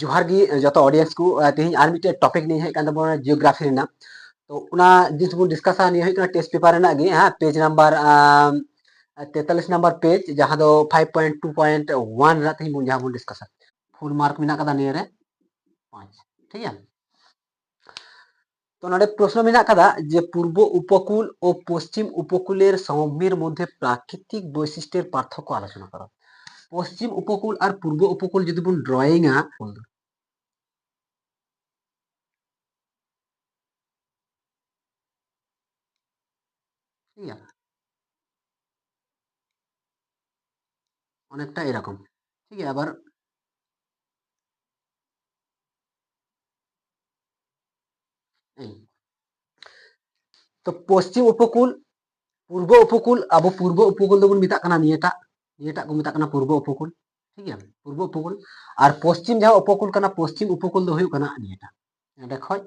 जोहार ᱜᱮ ᱡᱚᱛᱚ ᱚᱰᱤᱭᱮᱱᱥ ᱠᱚ ᱛᱮᱦᱮᱧ ᱟᱨ ᱢᱤᱫᱴᱮᱡ ᱴᱚᱯᱤᱠ ᱱᱤᱭᱟᱹ ᱦᱮᱡ ᱠᱟᱱ ᱛᱟᱵᱚᱱᱟ ᱡᱤᱭᱳᱜᱨᱟᱯᱷᱤ ᱨᱮᱱᱟᱜ ᱛᱚ ᱚᱱᱟ ᱡᱤᱱᱤᱥ ᱵᱚᱱ ᱰᱤᱥᱠᱟᱥᱟ ᱱᱤᱭᱟᱹ ᱦᱩᱭᱩᱜ ᱠᱟᱱᱟ ᱴᱮᱥᱴ ᱯᱮᱯᱟᱨ ᱨᱮᱱᱟᱜ तेतालीस नंबर पेज जहाँ दो five point two point one रहते जहाँ बोल डिस्कस फुल मार्क में पाँच ठीक है। तो ना प्रश्न में कदा, जे पूर्व उपकूल और पश्चिम उपकूल समम्भर मध्य प्राकृतिक वैशिष्ट्य पार्थक्य आलोचना करो। पश्चिम उपकूल और पूर्व उपकूल जो हाँ, बन ক্লিয়ার অনেকটা এরকম ঠিক আছে আবার এই ᱛᱚ ᱯᱚᱥᱪᱤᱢ ᱩᱯᱚᱠᱩᱞ ᱯᱩᱨᱵᱚ ᱩᱯᱚᱠᱩᱞ ᱟᱵᱚ ᱯᱩᱨᱵᱚ ᱩᱯᱚᱠᱩᱞ ᱫᱚᱵᱚᱱ ᱢᱮᱛᱟᱜ ᱠᱟᱱᱟ ᱱᱤᱭᱟᱹᱴᱟᱜ ᱱᱤᱭᱟᱹᱴᱟᱜ ᱠᱚ ᱢᱮᱛᱟᱜ ᱠᱟᱱᱟ ᱯᱩᱨᱵᱚ ᱩᱯᱚᱠᱩᱞ ᱴᱷᱤᱠ ᱜᱮᱭᱟ ᱯᱩᱨᱵᱚ ᱩᱯᱚᱠᱩᱞ ᱟᱨ ᱯᱚᱥᱪᱤᱢ ᱡᱟᱦᱟᱸ ᱩᱯᱚᱠᱩᱞ ᱠᱟᱱᱟ ᱯᱚᱥᱪᱤᱢ ᱩᱯᱚᱠᱩᱞ ᱫᱚ ᱦᱩᱭᱩᱜ ᱠᱟᱱᱟ ᱱᱤᱭᱟᱹᱴᱟᱜ ᱱᱚᱰᱮ ᱠᱷᱚᱡ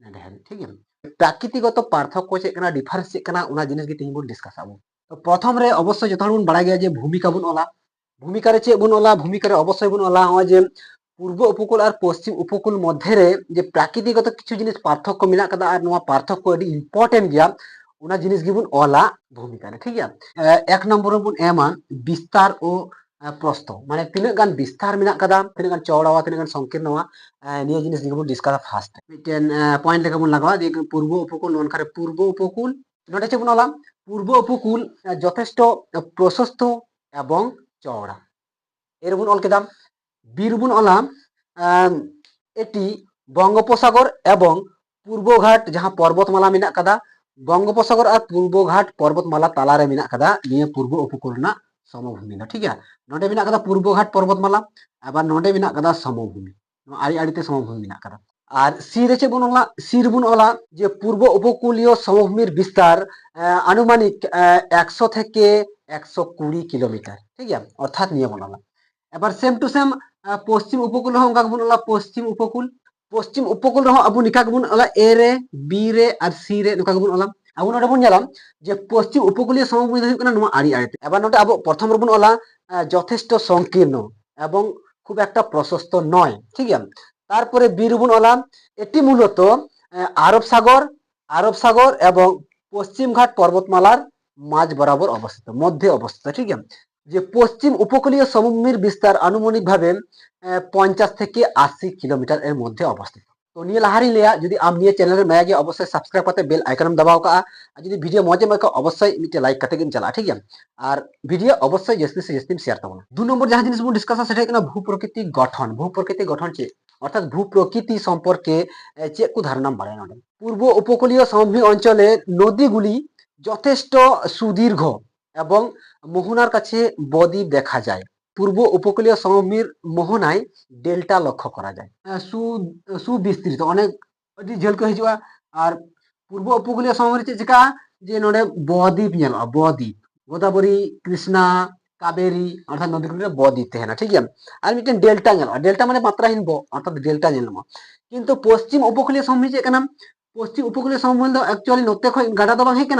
ᱱᱚᱰᱮ ᱦᱟᱹᱵᱤᱡ ᱴᱷᱤᱠ ᱜᱮᱭᱟ ᱯᱨᱟᱠᱨᱤᱛᱤᱜᱚᱛ ᱯᱟᱨᱛᱷᱚᱠᱠᱚ ᱪᱮᱫ ᱠᱟᱱᱟ ᱰᱤᱯᱷᱟᱨᱮᱱᱥ ᱪᱮᱫ ᱠᱟᱱᱟ ᱚᱱᱟ ᱡᱤᱱᱤᱥ ᱜᱮ ᱛᱮᱦᱮᱧ ᱵᱚᱱ ᱰᱤᱥᱠᱟᱥ ᱟᱵᱚᱱ ᱛᱚ ᱯᱨᱚᱛᱷᱚᱢ ᱨᱮ ᱚᱵᱚᱥᱥᱳᱭ ᱡᱚᱛᱚ ᱦᱚᱲ ᱵᱚᱱ ᱵᱟᱲᱟᱭ ᱜᱮᱭᱟ ᱡᱮ ᱵᱷᱩᱢᱤᱠᱟ ᱵᱚᱱ ᱚᱞᱟ ভূমিকা রে চেয়ে বন ওলা ভূমিকা রে অবশ্যই বন ওলা হয় যে পূর্ব উপকূল আর পশ্চিম উপকূল মধ্যে রে যে প্রাকৃতিগত কিছু জিনিস পার্থক্য মিলা কাদা আর নোয়া পার্থক্য এটি ইম্পর্টেন্ট গিয়া ওনা জিনিস গিবন ওলা ভূমিকা রে ঠিক আছে এক নম্বর বন এমা বিস্তার ও প্রস্থ মানে তিনাগ গান বিস্তার মেনা কাদা তিনাগ গান চওড়াওয়া তিনাগ গান সংকীর্ণওয়া নিয়ে জিনিস গিবুন ডিসকাস ফার্স্ট মিটেন পয়েন্ট লেখা বন লাগাওয়া যে পূর্ব উপকূল ননকারে পূর্ব উপকূল নোটে চেক বন অলা পূর্ব উপকূল যথেষ্ট প্রশস্ত এবং চওড়া এর বন অল কেদাম বীরবুন অলাম এটি বঙ্গোপসাগর এবং পূর্বঘাট যাহা পর্বতমালা মেনা কাদা বঙ্গোপসাগর আর পূর্বঘাট পর্বতমালা তালারে মেনা কাদা নিয়ে পূর্ব উপকূল না সমভূমি মেনা কাদা পূর্বঘাট পর্বতমালা, আবার নোটে মেনা কাদা সমভূমি। আড়ি, আড়িতে সমভূমি মেনা কাদা আর সি রেচে বন অলা সির বুন অলা যে পূর্ব উপকূলীয় সমভূমির বিস্তার আনুমানিক একশো থেকে একশো কুড়ি কিলোমিটার, ঠিক আছে? অর্থাৎ নিয়ে বলা এবার সেম টু সেম পশ্চিম উপকূল হো অঙ্কা বন অলা পশ্চিম উপকূল। পশ্চিম উপকূল রহ আবু নিকা বন অলা এ রে, বি রে, আর সি রে নকা বন অলা আবু নোটে বন জালাম যে পশ্চিম উপকূলীয় সমভূমি হয়ে কানা নোয়া আড়ি আড়িতে এবার নোটে আবু প্রথম বন অলা যথেষ্ট সংকীর্ণ এবং খুব একটা প্রশস্ত নয়, ঠিক আছে তারপরে বীরবুন অলা এটি মূলত আরব সাগর আরব সাগর এবং পশ্চিম ঘাট পর্বতমালার মাঝ বরাবর অবস্থিত, মধ্যে অবস্থিত, ঠিক আছে যে পশ্চিম উপকূলীয় সমভূমির বিস্তার আনুমানিকভাবে পঞ্চাশ থেকে আশি কিলোমিটার এর মধ্যে অবস্থিত। নিয়ে লাহারি লিয়া যদি আম নিয়ে চ্যানেলের মায়া গিয়ে অবশ্যই সাবস্ক্রাইব করতে বেল আইকনম দবাও কা আর যদি ভিডিও মজে মজে অবশ্যই মিটে লাইক করতে কিন্তু চালা ঠিক আর ভিডিও অবশ্যই জেসদিন সে জেসদিন শেয়ার করব দু নম্বর যাহা জিনিস ডিসকাস সেটা কিনা ভূ প্রকৃতি গঠন ভূ প্রকৃতি গঠন চেয়ে অর্থাৎ ভূ প্রকৃতি সম্পর্কে চেক কু ধারণা বাড়ায় নডে পূর্ব উপকূলীয় সমভূমি অঞ্চলে নদীগুলি যথেষ্ট সুদীর্ঘ এবং মোহনার কাছে বদ্বীপ দেখা যায় পূর্ব উপকূলীয় সমভূমির মোহনায় ডেল্টা লক্ষ্য করা যায়। সু সুবিস্তৃত অনেক ᱟᱹᱰᱤ ᱡᱷᱟᱹᱞ ᱠᱚ ᱦᱤᱡᱩᱜᱼᱟ ᱟᱨ ᱯᱩᱨᱵᱚ ᱩᱯᱚᱠᱩᱞᱤᱭᱚ ᱥᱚᱢᱚ ᱨᱮ ᱪᱮᱫ ᱪᱤᱠᱟᱹᱜᱼᱟ বদ্বীপ ᱱᱚᱰᱮ ᱵᱚᱫᱤᱯ ᱧᱮᱞᱚᱜᱼᱟ ᱵᱚᱫᱤᱯ ᱜᱳᱫᱟᱵᱚᱨᱤ ᱠᱨᱤᱥᱱᱟ ᱠᱟᱵᱮᱨᱤ নদী গুলির বদ্বীপ থাকে ঠিক আছে? আর মিটেন ডেল্টা নেল ডেল্টা মানে মাত্রাহীন ব, অর্থাৎ ডেল্টা নেল কিন্তু পশ্চিম উপকূলীয় সমভূমি চেক নাম পশ্চিম উপকূলীয় সমভূমি একচুয়ালি নতে খয় গাডা দো বাং হেক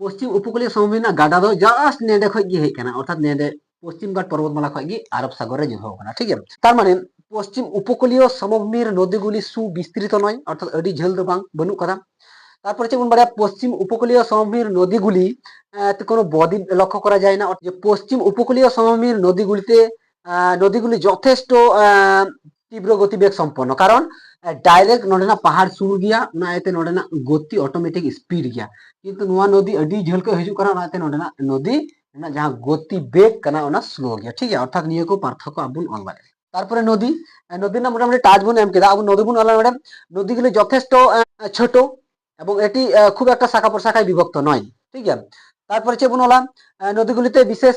পশ্চিম উপকূলীয় সমভূমি না গাডা দো জাস্ট নেডে খয় গি হেক অর্থাৎ নেডে পশ্চিমঘাট পর্বতমালা হয়ে গিয়ে আরব সাগরে যুক্ত কানা ঠিক আছে? তার মানে পশ্চিম উপকূলীয় সমভূমির নদীগুলি সুবিস্তৃত নয়, অর্থাৎ আডি ঝেল দো বাং বানুক কানা তারপরে যেমন বলা পশ্চিম উপকূলীয় সমভূমির নদীগুলি কোনো বদ্বীপ লক্ষ্য করা যায় না যে পশ্চিম উপকূলীয় সমভূমির নদীগুলিতে নদীগুলি যথেষ্ট তীব্র গতিবেগ সম্পন্ন। কারণ ডাইরেক্ট নোডেনা পাহাড় সুর গিয়া নাতে নোডেনা গতি অটোমেটিক স্পিড গিয়া। কিন্তু নোয়া নদী আডি ঝেলকে হিজু কারণ নাতে নোডেনা নদী जहाँ গতি বেগ करना स्लो गया ठीक है अर्थात निये को पार्थक्य अब बन তারপরে নদী নদীর নাম মোটামুটি টাচ বোন এমকে আবু নদী বোন আলাদা ম্যাডাম। নদীগুলি যথেষ্ট ছোট এবং এটি খুব একটা শাখা প্রশাখায় বিভক্ত নয়, ঠিক আছে? তারপরে হচ্ছে বললাম নদীগুলিতে বিশেষ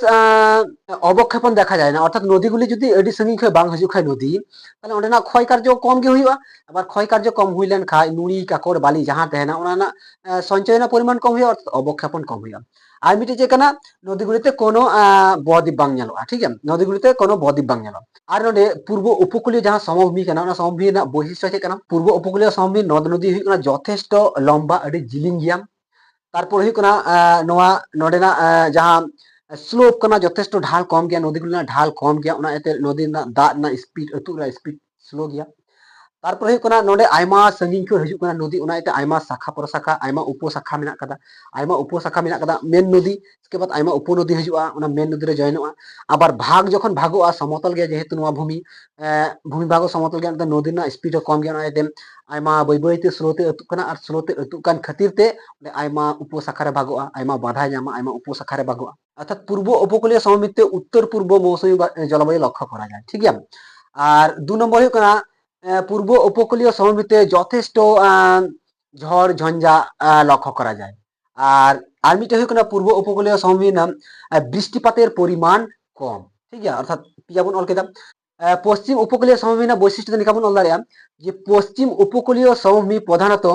অবক্ষেপণ দেখা যায় না। অর্থাৎ নদীগুলি যদি এডি সঙ্গে খায় বাং হাজু খায় নদী, তাহলে ওটা না ক্ষয় কার্য কম গে হইবা। আবার ক্ষয় কার্য কম হইলেন খায় নুড়ি কাকড় বালি, যাহা তেহেনা ওনার না সঞ্চয়না পরিমাণ কম হইয়া অর্থাৎ অবক্ষেপণ কম হইয়া। আর মিটি যে কেনা, নদীগুলিতে কোনো বদ্বীপ বাং ᱧᱮᱞᱚᱜᱼᱟ ঠিক আছে, নদীগুলিতে কোনো বদ্বীপ বাং ᱧᱮᱞᱚᱜᱼᱟ আর নডে পূর্ব উপকূলীয় যাহা সমভূমি কেনা ওনার সমভূমি বৈশিষ্ট্য হচ্ছে কেনা। পূর্ব উপকূলীয় সমভূমি নদ নদী হই যথেষ্ট লম্বা, এটি জিলিঙ্গিয়াম ᱛᱟᱨᱯᱚᱨ ᱦᱩᱭᱩᱜ ᱠᱟᱱᱟ ᱱᱚᱣᱟ ᱱᱚᱰᱮᱱᱟᱜ ᱡᱟᱦᱟᱸ ᱥᱞᱳᱯ ᱠᱟᱱᱟ ᱡᱚᱛᱷᱮᱥᱴᱚ ᱰᱷᱟᱞ ᱠᱚᱢ ᱜᱮᱭᱟ ᱱᱚᱫᱤ ᱠᱚ ᱨᱮᱱᱟᱜ ᱰᱷᱟᱞ ᱠᱚᱢ ᱜᱮᱭᱟ ᱚᱱᱟ ᱤᱭᱟᱹᱛᱮ ᱱᱚᱫᱤ ᱨᱮᱱᱟᱜ ᱫᱟᱜ ᱨᱮᱱᱟᱜ ᱥᱯᱤᱰ ᱟᱹᱛᱩᱜ ᱨᱮᱱᱟᱜ ᱥᱯᱤᱰ ᱥᱞᱳ ᱜᱮᱭᱟ তারপরে ᱦᱩᱭᱩᱜ নোডে ᱱᱚᱰᱮ ᱟᱭᱢᱟ ᱥᱟᱺᱜᱤᱧ ᱠᱷᱚᱱ ᱦᱤᱡᱩᱜ ᱠᱟᱱᱟ ᱱᱚᱫᱤ, ᱚᱱᱟ ᱤᱭᱟᱹᱛᱮ ᱟᱭᱢᱟ ᱥᱟᱠᱷᱟ উপশাখা মেনা মেন নদী उसके बाद আইমা উপনদী হিজুয়া মেন নদী জয়েন আবার ভাগ যখন ভাগ সমতল গে যেহেতু ভূমি ভূমি ভাগ সমতল গিয়ে নদী স্পিড কম গিয়ে ওনাতে আইমা বৈবৈতে স্রোতে আতুক কানা আর স্রোতে আতুক খাতিরতে ওনে আইমা উপশাখারে ভাগোয়া আইমা বাধা জামা আইমা উপশাখারে ভাগোয়া অর্থাৎ পূর্ব উপকূলীয় সমমিতে উত্তর পূর্ব মৌসুমী জলবায়ু লক্ষ্য করা যায় ঠিক আছে আর দু নম্বর হয়ে পূর্ব উপকূলীয় সমভূমিতে যথেষ্ট ঝড় ঝঞ্ঝা লক্ষ্য করা যায়। আর আর মিটে হয়ে পূর্ব উপকূলীয় সমভূমির নাম বৃষ্টিপাতের পরিমাণ কম। ঠিক আছে? অর্থাৎ পিয়া বোন অল কেদাম আহ, পশ্চিম উপকূলীয় সমভূমি না বৈশিষ্ট্য নিকা বোন অল দাঁড়িয়াম যে পশ্চিম উপকূলীয় সমভূমি প্রধানত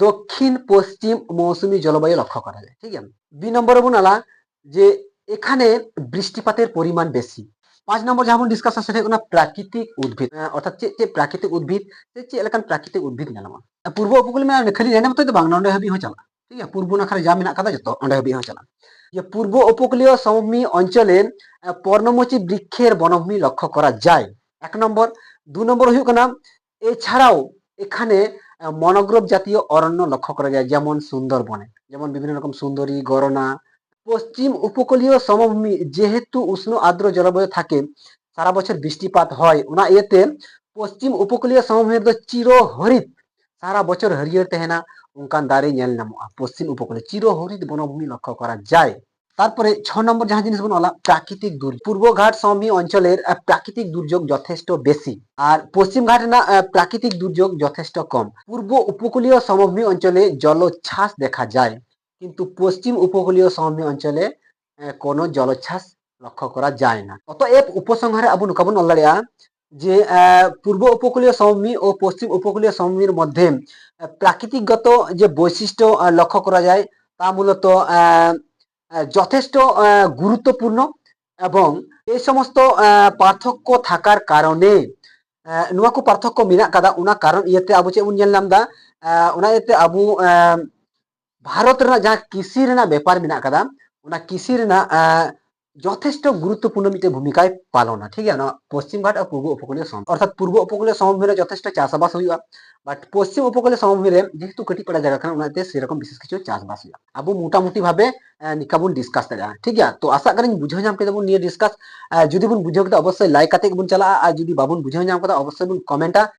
দক্ষিণ পশ্চিম মৌসুমী জলবায়ু লক্ষ্য করা যায়। ঠিক আছে? দুই নম্বরে বোন আলা যে এখানে বৃষ্টিপাতের পরিমাণ বেশি। পাঁচ নম্বর যেমন আমরা ডিসকাস আছে সেটা প্রাকৃতিক উদ্ভিদ অর্থাৎ যে প্রাকৃতিক উদ্ভিদ ᱪᱮᱫ ᱞᱮᱠᱟᱱ ᱯᱨᱟᱠᱨᱤᱛᱤᱠ ᱩᱫᱽᱵᱷᱤᱫ ᱧᱮᱞᱚᱜᱼᱟ ᱯᱩᱨᱵᱚ ᱩᱯᱚᱠᱩᱞ ᱢᱮ ᱠᱷᱟᱹᱞᱤ ᱱᱮᱱᱮᱢ ᱛᱚ ᱵᱟᱝ ᱱᱚᱰᱮ ᱦᱟᱹᱵᱤᱡ ᱦᱚᱸ ᱪᱟᱞᱟᱜᱼᱟ ᱴᱷᱤᱠ ᱜᱮᱭᱟ ᱯᱩᱨᱵᱚ ᱱᱟᱠᱷᱟ যা মেনা ᱠᱟᱫᱟ যত অন্ডে হবি ᱦᱚᱸ ᱪᱟᱞᱟᱜᱼᱟ যে পূর্ব উপকূলীয় সমভূমি অঞ্চলে পর্ণমোচি বৃক্ষের বনভূমি লক্ষ্য করা যায়। এক নম্বর। দু নম্বর হয়ে এছাড়াও এখানে মনোগ্রব জাতীয় অরণ্য লক্ষ্য করা যায়, যেমন সুন্দরবনে। যেমন বিভিন্ন রকম সুন্দরী, গরনা পশ্চিম উপকূলীয় সমভূমি যেহেতু উষ্ণ আর্দ্র জলবায়ু থাকে, সারা বছর বৃষ্টিপাত হয়। ওনা এতে পশ্চিম উপকূলীয় সমভূমি চির হরিত সারা বছর হরিয়ার তেহেনা অনকান দারে নেল নামা। পশ্চিম উপকূলে চিরহরিত বনভূমি লক্ষ্য করা যায়। তারপরে ছ নম্বর যাহা জিনিস বলা প্রাকৃতিক দুর্যোগ। পূর্বঘাট সমভূমি অঞ্চলের প্রাকৃতিক দুর্যোগ যথেষ্ট বেশি। আর পশ্চিম ঘাট না প্রাকৃতিক দুর্যোগ যথেষ্ট কম। পূর্ব উপকূলীয় সমভূমি অঞ্চলে জলোচ্ছ্বাস দেখা যায়। কিন্তু পশ্চিম উপকূলীয় সমভূমি অঞ্চলে আহ, কোনো জলোচ্ছ্বাস লক্ষ্য করা যায় না অতএব উপসংহারে আবু নকাবন অল্লাড়িয়া যে আহ, পূর্ব উপকূলীয় সমভূমি ও পশ্চিম উপকূলীয় সমভূমির মধ্যে আহ, প্রাকৃতিকগত যে বৈশিষ্ট্য আহ, লক্ষ্য করা যায় তা মূলত আহ, আহ, যথেষ্ট আহ, গুরুত্বপূর্ণ এবং এই সমস্ত আহ, পার্থক্য থাকার কারণে আহ, ᱱᱚᱣᱟ ᱠᱚ ᱯᱟᱨᱛᱷᱚᱠᱠᱚ ᱢᱮᱱᱟᱜ ᱠᱟᱫᱟ ᱚᱱᱟ ᱠᱟᱨᱚᱱ ᱤᱭᱟᱹᱛᱮ ᱟᱵᱚ ᱪᱮᱫ ᱵᱚᱱ ᱧᱮᱞ ᱧᱟᱢ ᱮᱫᱟ আহ, ᱚᱱᱟ ᱤᱭᱟᱹᱛᱮ ᱟᱵᱚ ভারত ᱨᱮᱱᱟᱜ ᱡᱟᱦᱟᱸ কৃষি ᱨᱮᱱᱟᱜ ᱵᱮᱯᱟᱨ ᱢᱮᱱᱟᱜ ᱟᱠᱟᱫᱟ ᱚᱱᱟ ᱠᱤᱥᱤ ᱨᱮᱱᱟᱜ যথেষ্ট গুরুত্বপূর্ণ মিটে ভূমিকায় পালনা ঠিক আছে পশ্চিম ঘাট আর পূর্ব উপকূলীয় সম অর্থাৎ পূর্ব উপকূলীয় সমভূমিতে যথেষ্ট চাষবাস হয় বাট পশ্চিম উপকূলীয় সমভূমিতে যেহেতু কেটে পড়া জায়গা কারণ ওনাতে সেরকম বিশেষ কিছু চাষবাস হয় আবু মোটামুটি ভাবে নিকাবুন ডিসকাস দাঁড়া ঠিক আছে তো আশা করি বুঝাও জাম কেদাবুন নিয়ে ডিসকাস যদি বুন বুঝে কেদা অবশ্যই লাইক কাতে বুন চালা আর যদি বাবুন বুঝে জাম কথা অবশ্যই বুন কমেন্টা